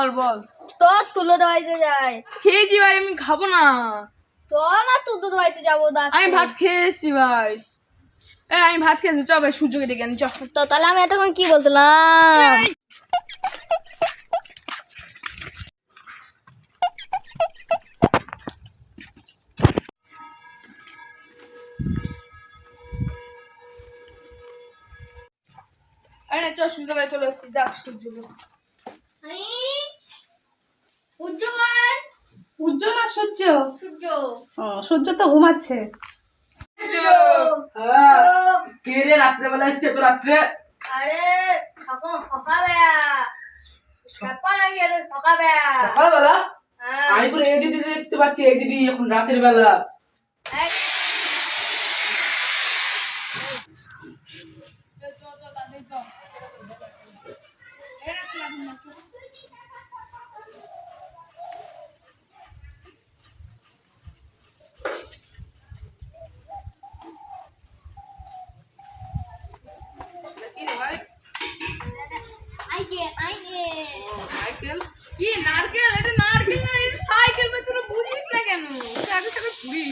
বল বল। তোর তুলো দেওয়াইতে যাই। খেয়েছি ভাই আমি খাব না। তোর না তুলো দেওয়াইতে যাব দা আমি ভাত খেয়ে এসছি ভাই। এ আমি ভাত খেয়েছি চ ভাই সূর্যকে ডেকে আনি চ তো তাহলে আমি এতক্ষণ কি বলছিলাম? আরে না চ সূর্য ভাই চলে এসছি দেখ সূর্য। উজ্জ্বল। সূর্য না সূর্য? সূর্য। ও সূর্য তো ঘুমাচ্ছে। কে রে রাত্রেবেলা এসছে তো রাত্রে? আরে এখন সকালবেলা। হ্যাঁ। আমি পুরো এই দেখতে পাচ্ছি দিদি এখন রাতের বেলা। কি নারকেল? এটা নারকেল না এটা সাইকেল ভাই তোরা বুঝিস না কেন? এটা আগে সাথে ঘুরি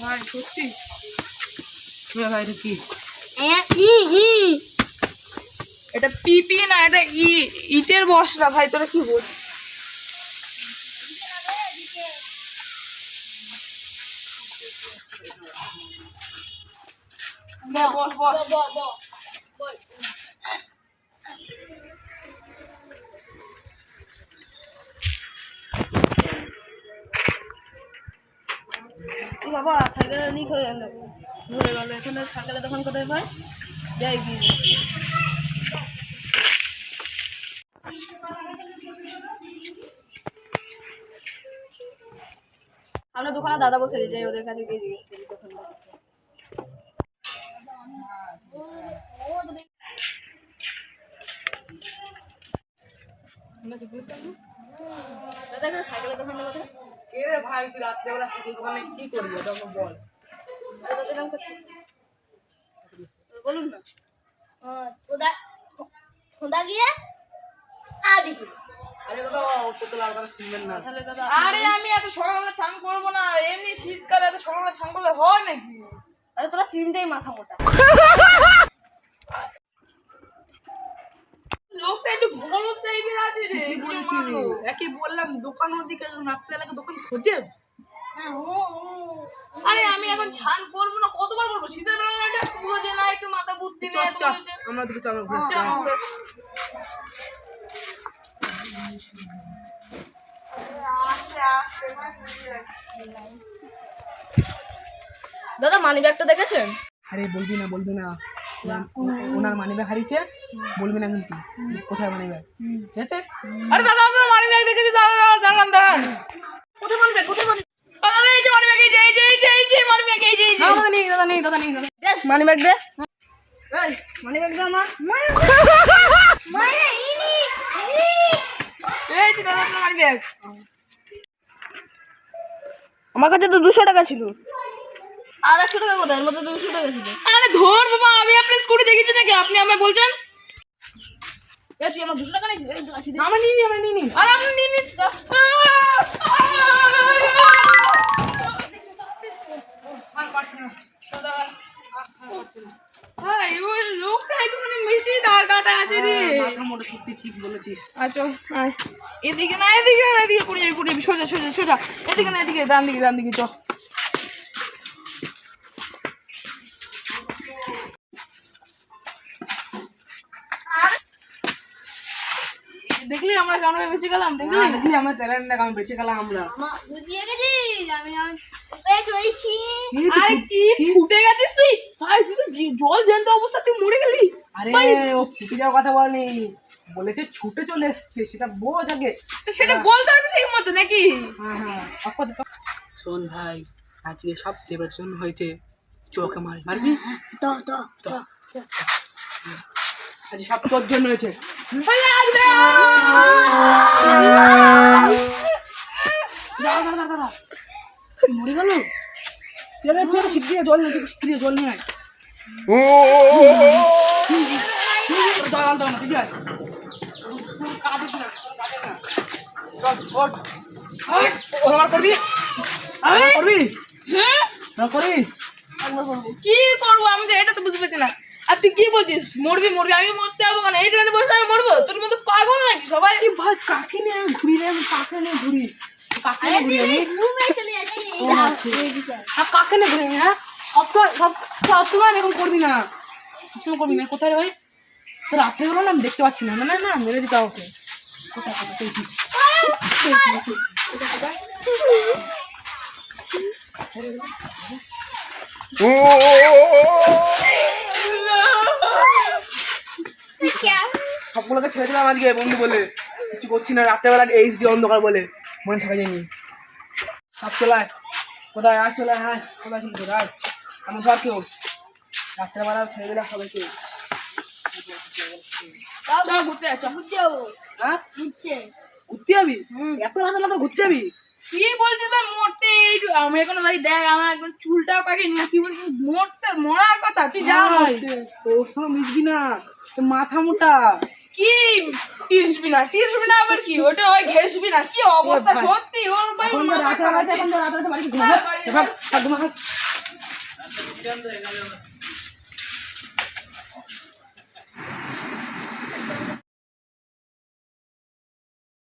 ভাই সত্যি। ভাই এটা কি? ই ই। এটা পিপি না এটা ই ইটের বসরা ভাই তোরা কি বল বস বস ব ব। বাবা সাইকেল লিক হয়ে গেল। ধরে গেল। এখানে সাইকেলের দোকান কোথায় পাই যাই গিয়ে আপনার দোকানে দাদা বসে যাই ওদের কাছে গিয়ে জিজ্ঞেস করি দোকানদার সাইকেলের দোকানটা কোথায়? কে রে ভাই তুই রাত্রেবেলা সাইকেল দোকানে কি করবি? ওটা বল। দাদা এরকম করছে বলুন না। খোদা খোদা গিয়ে আদিকে আরে দাদা ও তো লাল কথা শুনবেন না। তাহলে দাদা আরে আমি এত সকালবেলা চান করব না। এমনি শীতকালে এত সকালবেলা চান করলে হয় নাকি? আরে তোরা তিনটেই মাথা মোটা। লোকটা একটু বড় টাইপের আছে রে কি বলছিস। বললাম দোকান ওদিকে রাত্রেবেলা দোকান খোঁজে? হ্যাঁ আরে আমি এখন ছান করব না কতবার করব শীতের বেলা পুরো যে না একটু মাথা বুদ্ধি নেই আমরা দুটো চলো দাদা মানি ব্যাগটা দেখেছেন? আরে বলবি না বলবি না। ওনার মানি ব্যাগ হারিয়েছে বলবি না কিন্তু কোথায় মানি ব্যাগ ঠিক আছে? আরে দাদা আপনার মানি ব্যাগ দেখেছি দাদা দাদা দাঁড়ান দাঁড়ান। কোথায় মানি ব্যাগ কোথায় মানি দাদা এই যে মানি ব্যাগ এই যে এই যে এই যে মানি ব্যাগ এই যে এই যে। দাদা নেই দাদা নেই দাদা নেই দাদা। মানি ব্যাগ দে। এই মানি ব্যাগ দে আমার। মানি ইনি এই যে দাদা আপনার মানি ব্যাগ আমার কাছে তো দুশো টাকা ছিল। আর একশো টাকা কোথায়? এর মধ্যে দুশো টাকা ছিল। আরে ধর বাবা আমি আপনার স্কুটি দেখেছি নাকি? আপনি আমায় বলছেন? এ তুই আমার দুশো টাকা নিয়েছিস। আমার নিয়ে নি আমার নিয়ে নি আর আপনি নিন নিন। আর পারছি না। ভাই ওই লোকটা একটুখানি বেশি দাঁড় কাটা আছে রে। মাথা মোটা সত্যি ঠিক বলেছিস। আচ্ছা এদিকে না এদিকে না এদিকে। পড়ে যাবি পড়ে যাবি। সোজা সোজা সোজা। এদিকে না এদিকে ডান দিকে ডান দিকে চ দেখলি আমরা কেন বেঁচে গেলাম? দেখলি? দেখলি আমার ট্যালেন্ট দেখ বেঁচে গেলাম আমরা। বুঝিয়ে গেছিস? আমি আমি ওই চইছি কি তুই আরে কি ফুটে গেছিস তুই? ভাই তুই জল জ্যান্ত অবস্থা তুই মরে গেলি। আরে ও ফুটে যাওয়ার কথা বলেনি বলেছে ছুটে চলে এসছে সেটা বোঝ আগে। সেটা বলতে হবে ঠিক মতো নাকি? হ্যাঁ হ্যাঁ শোন ভাই আজকে সব দেবর্জন হয়েছে। চোখে মারি মারবি? তো তো তো আজ সব তোর জন্য হয়েছে। মরে গেল শিগগিরি জল নিয়ে শিগগিরি জল নিয়ে করবি কি করব আমি এটা তো বুঝতে পারছি না। আর তুই কি বলছিস মরবি মরবি আমি মরতে যাব কেন এইটা বসে আমি মরবো তোর মতো পাগল নাকি সবাই কি ভাই কাকে নিয়ে আমি ঘুরি রে আমি কাকে নিয়ে ঘুরি কাকে নিয়ে ঘুরি আমি আর কাকে নিয়ে ঘুরি হ্যাঁ সব সব এরকম করবি না কিছু করবি না কোথায় ভাই তো রাত্রে না আমি দেখতে পাচ্ছি না না না না মেরে দিতে হবে ওকে কোথায় কোথায় তুই কি? সবগুলোকে ছেড়ে দিলাম আজকে বন্ধু বলে। কিছু করছি না রাত্রেবেলা এইচ ডি অন্ধকার বলে মনে থাকা যায়নি। সব চলায় কোথায়? আর চলে হ্যাঁ কোথায় ছিল কোথায় আমি ধর কেউ। রাত্রেবেলা ছেড়ে দিলাম সবাইকে। ঘুরতে হ্যাঁ? ঘুরতে। যাবি? এত রাতে রাতে ঘুরতে যাবি? কি বলছিস ভাই মরতে এই আমি এখন ভাই দেখ আমার একদম চুলটাও পাকে নিয়ে তুই বলছিস মরতে মরার কথা? তুই যা ভাই, মরতে। ওর সঙ্গে মিশবি না। তোর মাথা মোটা। কি? টিসবি না টিসবি না আবার কি? ওটা ওই ঘেসবি না? কি অবস্থা। সত্যি ওর ভাই মাথা খারাপ এখন রাত রাতে বাড়ি ঘুমাস এখন ঘুমাস